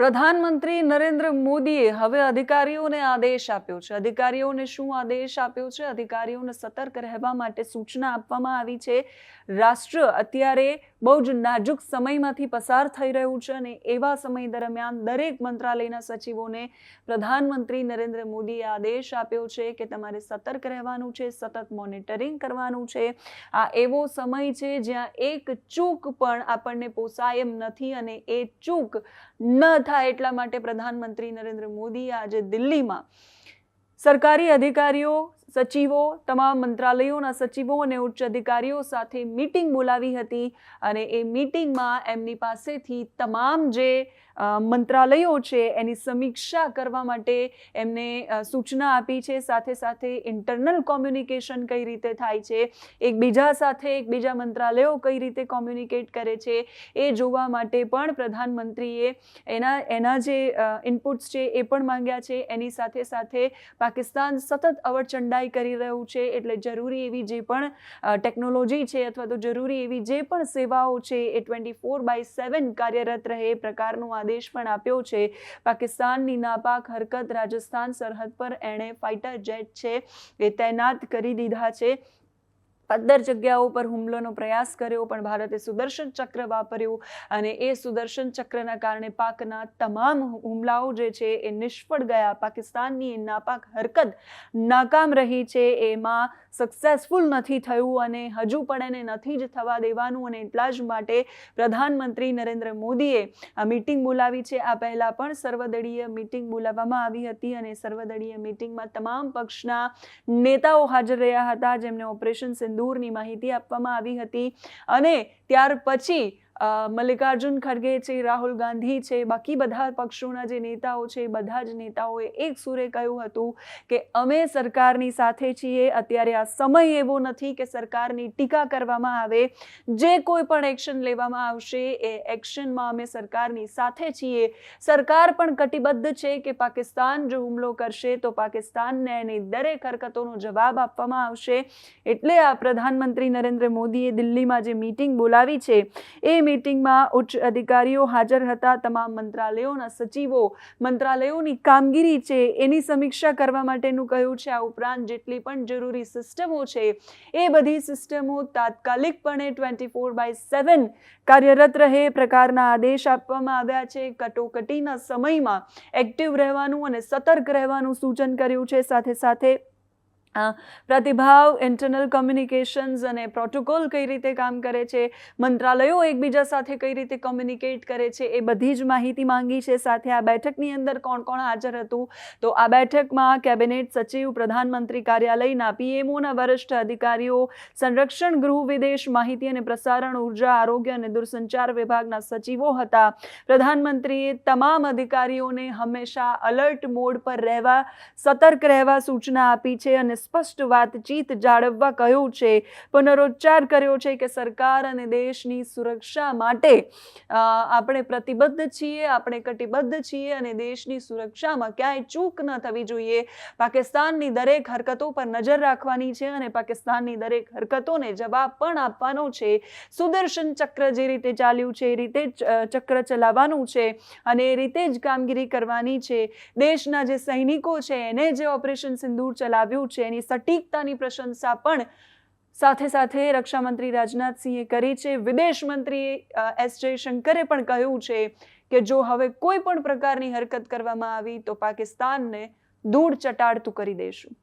પ્રધાનમંત્રી નરેન્દ્ર મોદીએ હવે અધિકારીઓને આદેશ આપ્યો છે. અધિકારીઓને શું આદેશ આપ્યો છે? અધિકારીઓને સતર્ક રહેવા માટે સૂચના આપવામાં આવી છે. રાષ્ટ્ર અત્યારે બહુ જ નાજુક સમયમાંથી પસાર થઈ રહ્યું છે અને એવા સમય દરમિયાન દરેક મંત્રાલયના સચિવોને પ્રધાનમંત્રી નરેન્દ્ર મોદીએ આદેશ આપ્યો છે કે તમારે સતર્ક રહેવાનું છે, સતત મોનિટરિંગ કરવાનું છે. આ એવો સમય છે જ્યાં એક ચૂક પણ આપણને પોસાય એમ નથી અને એ ચૂક ન થાય એટલા માટે પ્રધાનમંત્રી નરેન્દ્ર મોદીએ આજે દિલ્હીમાં સરકારી અધિકારીઓ સચિવો, તમામ મંત્રાલયોના સચિવો અને ઉચ્ચ અધિકારીઓ સાથે મીટિંગ બોલાવી હતી અને એ મીટિંગમાં એમની પાસેથી તમામ જે મંત્રાલયો છે એની સમીક્ષા કરવા માટે એમને સૂચના આપી છે. સાથે સાથે ઇન્ટરનલ કોમ્યુનિકેશન કઈ રીતે થાય છે, એકબીજા સાથે એકબીજા મંત્રાલયો કઈ રીતે કોમ્યુનિકેટ કરે છે, એ જોવા માટે પણ પ્રધાનમંત્રીએ એના એના જે ઇનપુટ્સ છે એ પણ માંગ્યા છે. એની સાથે સાથે પાકિસ્તાન સતત અવરચંડાઈ કરી રહ્યું છે, એટલે જરૂરી એવી જે પણ ટેકનોલોજી છે અથવા તો જરૂરી એવી જે પણ સેવાઓ છે, એ ટ્વેન્ટી ફોર બાય સેવન કાર્યરત રહે પ્રકારનો આદેશ પણ આપ્યો છે. પાકિસ્તાનની નાપાક હરકત રાજસ્થાન સરહદ પર એણે ફાઇટર જેટ છે, એ તૈનાત કરી દીધા છે. પંદર જગ્યાઓ પર હુમલોનો પ્રયાસ કર્યો, પણ ભારતે સુદર્શન ચક્ર વાપર્યું અને એ સુદર્શન ચક્રના કારણે પાકના તમામ હુમલાઓ જે છે એ નિષ્ફળ ગયા. પાકિસ્તાનની નાપાક હરકત નાકામ રહી છે. એમાં સક્સેસફુલ નથી થયું અને હજુ પણ એને નથી જ થવા દેવાનું અને એટલા જ માટે પ્રધાનમંત્રી નરેન્દ્ર મોદીએ આ મીટિંગ બોલાવી છે. આ પહેલાં પણ સર્વદળીય મીટિંગ બોલાવવામાં આવી હતી અને સર્વદળીય મીટિંગમાં તમામ પક્ષના નેતાઓ હાજર રહ્યા હતા. જેમને ઓપરેશન સિંદૂરની માહિતી આપવામાં આવી હતી અને ત્યાર પછી મલ્લિકાર્જુન ખડગે છે, રાહુલ ગાંધી છે, બાકી બધા પક્ષોના જે નેતાઓ છે, બધા જ નેતાઓએ એક સુરે કહ્યું હતું કે અમે સરકારની સાથે છીએ, અત્યારે આ સમય એવો નથી કે સરકારની ટીકા કરવામાં આવે. જે કોઈ પણ એક્શન લેવામાં આવશે, એ એક્શનમાં અમે સરકારની સાથે છીએ. સરકાર પણ કટિબદ્ધ છે કે પાકિસ્તાન જો હુમલો કરશે, તો પાકિસ્તાનને એની દરેક હરકતોનો જવાબ આપવામાં આવશે. એટલે આ પ્રધાનમંત્રી નરેન્દ્ર મોદીએ દિલ્હીમાં જે મીટિંગ બોલાવી છે, એ મીટિંગમાં ઉચ્ચ અધિકારીઓ હાજર હતા. તમામ મંત્રાલયોના સચિવો, મંત્રાલયોની કામગીરી છે એની સમીક્ષા કરવા માટેનું કહ્યું છે. આ ઉપરાંત જેટલી પણ જરૂરી સિસ્ટમો છે એ બધી સિસ્ટમો તાત્કાલિકપણે ટ્વેન્ટી ફોર બાય સેવન કાર્યરત રહે. પ્રકારના આદેશ આપવામાં આવ્યા છે. કટોકટીના સમયમાં એક્ટિવ રહેવાનું અને સતર્ક રહેવાનું સૂચન કર્યું છે. સાથે સાથે પ્રતિભાવ ઇન્ટરનલ કમ્યુનિકેશન્સ અને પ્રોટોકોલ કઈ રીતે કામ કરે છે, મંત્રાલયો એકબીજા સાથે કઈ રીતે કોમ્યુનિકેટ કરે છે, એ બધી જ માહિતી માંગી છે. સાથે આ બેઠકની અંદર કોણ કોણ હાજર હતું? તો આ બેઠકમાં કેબિનેટ સચિવ, પ્રધાનમંત્રી કાર્યાલયના પીએમઓના વરિષ્ઠ અધિકારીઓ, સંરક્ષણ ગૃહ, વિદેશ માહિતી અને પ્રસારણ ઊર્જા, આરોગ્ય અને દૂરસંચાર વિભાગના સચિવો હતા. પ્રધાનમંત્રીએ તમામ અધિકારીઓને હંમેશા અલર્ટ મોડ પર રહેવા, સતર્ક રહેવા સૂચના આપી છે અને સ્પષ્ટ વાતચીત જાળવવા કહ્યું છે. પુનરોચ્ચાર કર્યો છે કે સરકાર અને દેશની સુરક્ષા માટે આપણે પ્રતિબદ્ધ છીએ, આપણે કટિબદ્ધ છીએ અને દેશની સુરક્ષામાં ક્યાંય ચૂક ન થવી જોઈએ. પાકિસ્તાનની દરેક હરકતો પર નજર રાખવાની છે અને પાકિસ્તાનની દરેક હરકતોને જવાબ પણ આપવાનો છે. સુદર્શન ચક્ર જે રીતે ચાલ્યું છે, એ રીતે જ ચક્ર ચલાવવાનું છે અને એ રીતે જ કામગીરી કરવાની છે. દેશના જે સૈનિકો છે, એને જે ઓપરેશન સિંદૂર ચલાવ્યું છે એની સટીકતાની પ્રશંસા પણ સાથે સાથે રક્ષામંત્રી રાજનાથસિંહે કરી છે. વિદેશ મંત્રી એસ જયશંકરે પણ કહ્યું છે કે જો હવે કોઈ પણ પ્રકારની હરકત કરવામાં આવી તો પાકિસ્તાનને ધૂળ ચટાડતું કરી દેશું.